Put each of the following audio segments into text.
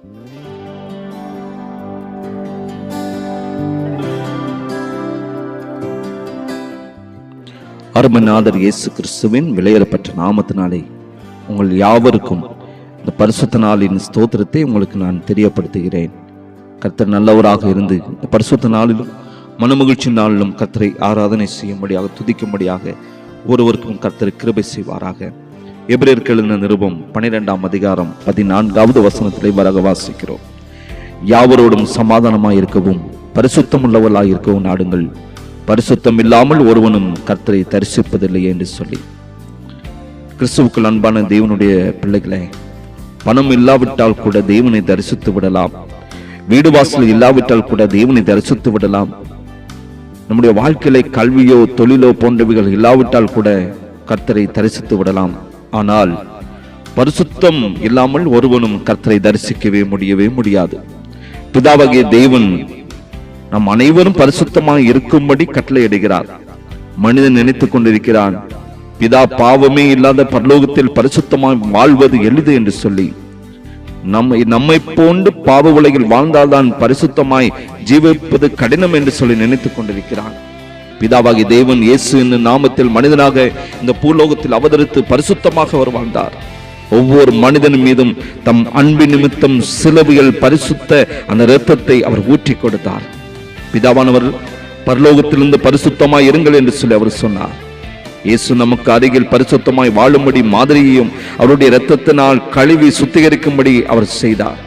அருமநாதர் இயேசு கிறிஸ்துவின் விலையேறப்பட்ட நாமத்தினாலே உங்கள் யாவருக்கும் இந்த பரிசுத்த நாளின் ஸ்தோத்திரத்தை உங்களுக்கு நான் தெரியப்படுத்துகிறேன். கர்த்தர் நல்லவராக இருந்து இந்த பரிசுத்த நாளிலும் மனமகிழ்ச்சி நாளிலும் கர்த்தரை ஆராதனை செய்யும்படியாக துதிக்கும்படியாக ஒருவருக்கும் கர்த்தர் கிருபை செய்வாராக. எபிரேற்கு நிருபம் பனிரெண்டாம் அதிகாரம் பதினான்காவது வசனத்திலே வரக வாசிக்கிறோம். யாவரோடும் சமாதானமாய் இருக்கவும் பரிசுத்தம் உள்ளவர்களாய் இருக்கவும் நாடுங்கள். பரிசுத்தம் இல்லாமல் ஒருவனும் கர்த்தரை தரிசிப்பதில்லை என்று சொல்லி. கிறிஸ்துவுக்குள் அன்பான தேவனுடைய பிள்ளைகளே பணம் இல்லாவிட்டால் கூட தேவனை தரிசித்து விடலாம். வீடு வாசல் இல்லாவிட்டால் கூட தேவனை தரிசித்து விடலாம். நம்முடைய வாழ்க்கையில கல்வியோ தொழிலோ போன்றவைகள் இல்லாவிட்டால் கூட கர்த்தரை தரிசித்து விடலாம். ஆனால் பரிசுத்தம் இல்லாமல் ஒருவனும் கர்த்தரை தரிசிக்கவே முடியவே முடியாது. பிதாவகிய தேவன் நம் அனைவரும் பரிசுத்தமாக இருக்கும்படி கட்டளையிடுகிறார் மனிதன் நினைத்துக் கொண்டிருக்கிறான் பிதா பாவமே இல்லாத பரலோகத்தில் பரிசுத்தமாய் வாழ்வது எளிது என்று சொல்லி நம்மை நம்மை போன்று பாவ உலகில் வாழ்ந்தால்தான் பரிசுத்தமாய் ஜீவிப்பது கடினம் என்று சொல்லி நினைத்துக் கொண்டிருக்கிறான். பிதாவாகி தேவன் இயேசு என்னும் நாமத்தில் மனிதனாக இந்த பூலோகத்தில் அவதரித்து பரிசுத்தமாக அவர் வாழ்ந்தார். ஒவ்வொரு மனிதன் மீதும் தம் அன்பின் நிமித்தம் சிலுவையில் பரிசுத்த அந்த இரத்தத்தை அவர் ஊற்றி கொடுத்தார். பிதாவானவர் பரலோகத்திலிருந்து பரிசுத்தமாய் இருங்கள் என்று சொல்லி அவர் சொன்னார். இயேசு நமக்கு அருகில் பரிசுத்தமாய் வாழும்படி மாதிரியையும் அவருடைய இரத்தத்தினால் கழுவி சுத்திகரிக்கும்படி அவர் செய்தார்.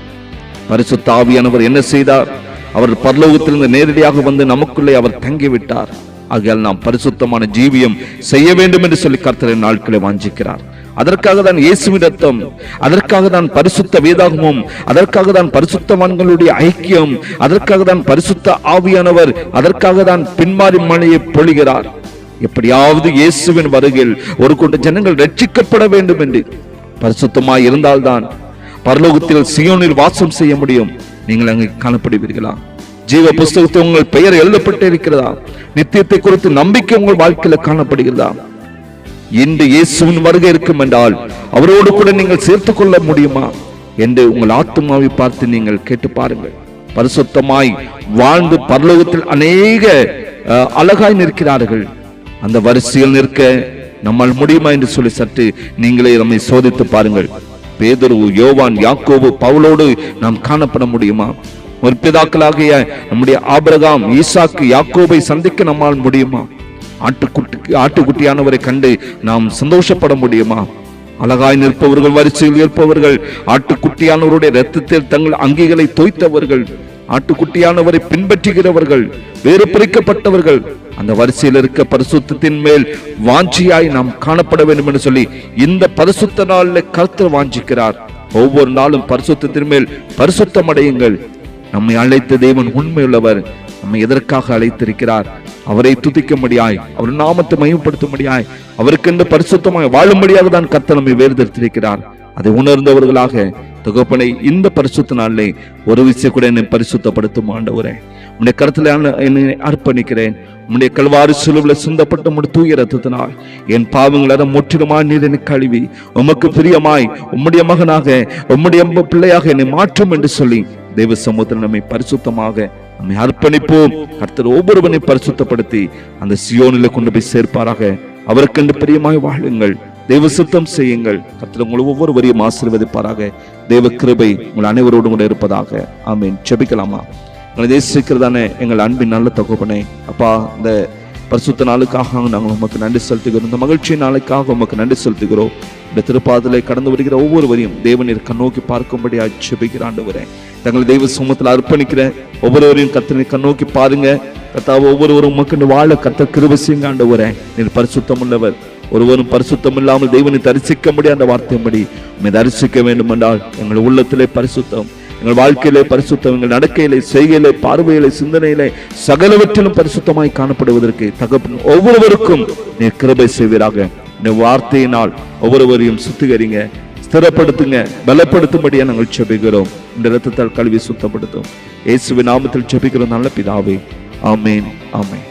பரிசுத்த ஆவியானவர் என்ன செய்தார்? அவர் பரலோகத்திலிருந்து நேரடியாக வந்து நமக்குள்ளே அவர் தங்கிவிட்டார். ஆகையால் நாம் பரிசுத்தமான ஜீவியம் செய்ய வேண்டும் என்று சொல்லி கர்த்தரை நாட்களை வாஞ்சிக்கிறார். அதற்காக தான் இயேசுவிடத்தம் அதற்காக தான் பரிசுத்த வேதாகமும் அதற்காக தான் பரிசுத்தவான்களுடைய ஐக்கியம் அதற்காக தான் பரிசுத்த ஆவியானவர் அதற்காக தான் பின்மாறி மழையை பொழிகிறார். எப்படியாவது இயேசுவின் வருகையில் ஒரு கூட்ட ஜனங்கள் ரட்சிக்கப்பட வேண்டும் என்று பரிசுத்தமாய் இருந்தால்தான் பரலோகத்தில் சியோனில் வாசம் செய்ய முடியும். நீங்கள் அங்கே காணப்படுவீர்களா? ஜீவ புஸ்தகத்தில் உங்கள் பெயர் எழுதப்பட்டு இருக்கிறதா நித்தியத்தை குறித்து நம்பிக்கை உங்கள் வாழ்க்கையில காணப்படுகிறதா? இன்று இயேசுவின் வருகை இருக்கும் என்றால் அவரோடு கூட நீங்கள் சேர்த்துக் கொள்ள முடியுமா? என்று உங்கள் ஆத்மாவை பார்த்து நீங்கள் கேட்டு பாருங்கள். பரிசுத்தமாய் வாழ்ந்து பரலோகத்தில் அநேக அஹ், அழகாய் நிற்கிறார்கள். அந்த வரிசையில் நிற்க நம்மால் முடியுமா என்று சொல்லி சற்று நீங்களே நம்மை சோதித்து பாருங்கள். பேதுரு யோவான் யாக்கோபு பவுலோடு நாம் காணப்பட முடியுமா? முற்பிதாக்களாகிய நம்முடைய ஆபிரகாம் ஈசாக்கு யாக்கோபை சந்திக்க நம்மால் முடியுமா? ஆட்டுக்குட்டி ஆட்டுக்குட்டியானவரை கண்டு நாம் சந்தோஷப்பட முடியுமா? அழகாய் நிற்பவர்கள் வரிசையில் இருப்பவர்கள் ஆட்டுக்குட்டியானவருடைய ரத்தத்தில் தங்கள் அங்கிகளை தோய்த்தவர்கள் ஆட்டுக்குட்டியானவரை பின்பற்றுகிறவர்கள் வேறு பிரிக்கப்பட்டவர்கள் அந்த வரிசையில் இருக்க பரிசுத்தத்தின் மேல் வாஞ்சியாய் நாம் காணப்பட வேண்டும் என்று சொல்லி இந்த பரிசுத்த நாளில் கருத்து வாஞ்சிக்கிறார். ஒவ்வொரு நாளும் பரிசுத்தத்தின் மேல் பரிசுத்தம் அடையுங்கள் நம்மை அழைத்த தேவன் உண்மையுள்ளவர். நம்மை எதற்காக அழைத்திருக்கிறார்? அவரை துதிக்கும்படியாய் அவர் நாமத்தை மையப்படுத்தும்படியாய் அவருக்கென்று பரிசுத்தமாய் வாழும்படியாக தான் கத்த நம்மை வேறுதெடுத்திருக்கிறார். அதை உணர்ந்தவர்களாக தகப்பனை இந்த பரிசுத்த நாளிலே ஒரு விஷயம் கூட என்னை பரிசுத்தப்படுத்தும் ஆண்டவரே. உன்னுடைய கருத்துல என்னை அர்ப்பணிக்கிறேன். உன்னுடைய கல்வாறு சிலுவில் சிந்தப்பட்ட உடைய தூய ரத்தத்தினால் என் பாவங்களாக முற்றிலுமாய் நீர் என்னை கழுவி உமக்கு பிரியமாய் உம்முடைய மகனாக உம்முடைய பிள்ளையாக என்னை மாற்றும் என்று சொல்லி தெய்வ சமூகத்தில் நம்மை பரிசுத்தமாக நம்மை அர்ப்பணிப்போம். கர்த்தர் ஒவ்வொருவனை பரிசுத்தப்படுத்தி அந்த சியோனில கொண்டு போய் சேர்ப்பாராக. அவருக்கென்று பிரியமாய் வாழுங்கள். தெய்வ சுத்தம் செய்யுங்கள். கர்த்தர் உங்களை ஒவ்வொருவரையும் ஆசீர்வதிப்பாராக. தெய்வ கிருபை உங்கள் அனைவரோடும் கூட இருப்பதாக. ஆமீன். செபிக்கலாமா எங்களை தேசிக்கிறதானே எங்கள் அன்பின் நல்ல தகப்பனே. அப்பா இந்த பரிசுத்த நாளுக்காக நாங்கள் உமக்கு நன்றி செலுத்துகிறோம். இந்த மகிழ்ச்சி நாளுக்காக உமக்கு நன்றி செலுத்துகிறோம். இந்த திருப்பாதலை கடந்து வருகிற ஒவ்வொருவரையும் தேவநீர் கண்ணோக்கி பார்க்கும்படி ஜெபிக்கிற ஆண்டவரே. தங்களை தெய்வ சுமத்தில் அர்ப்பணிக்கிற ஒவ்வொருவரையும் கத்தனை கண்ணோக்கி பாருங்க. கத்தாவை ஒவ்வொருவரும் உமக்கு வாழ கத்த கிருபை செய்யுங்க ஆண்டவரே. நீர் பரிசுத்தம் உள்ளவர் ஒருவரும் பரிசுத்தம் இல்லாமல் தெய்வனை தரிசிக்க முடியாத அந்த வார்த்தையின்படி உண்மை தரிசிக்க வேண்டும் என்றால் எங்கள் உள்ளத்திலே பரிசுத்தம் எங்கள் வாழ்க்கையிலே பரிசுத்தம் எங்கள் நடக்கையிலே செய்கையிலே பார்வையிலே சிந்தனையிலே சகலவற்றிலும் பரிசுத்தமாய் காணப்படுவதற்கு தகப்பன் ஒவ்வொருவருக்கும் நீ கிருபை செய்வீராக. இந்த வார்த்தையினால் ஒவ்வொருவரையும் சுத்திகரிங்க ஸ்திரப்படுத்துங்க பலப்படுத்தும்படியா நாங்கள் செபிக்கிறோம் இந்த ரத்தத்தால் கல்வி சுத்தப்படுத்தும். இயேசுவின் நாமத்தில் செபிக்கிறோம் நல்ல பிதாவே. ஆமேன் ஆமேன்.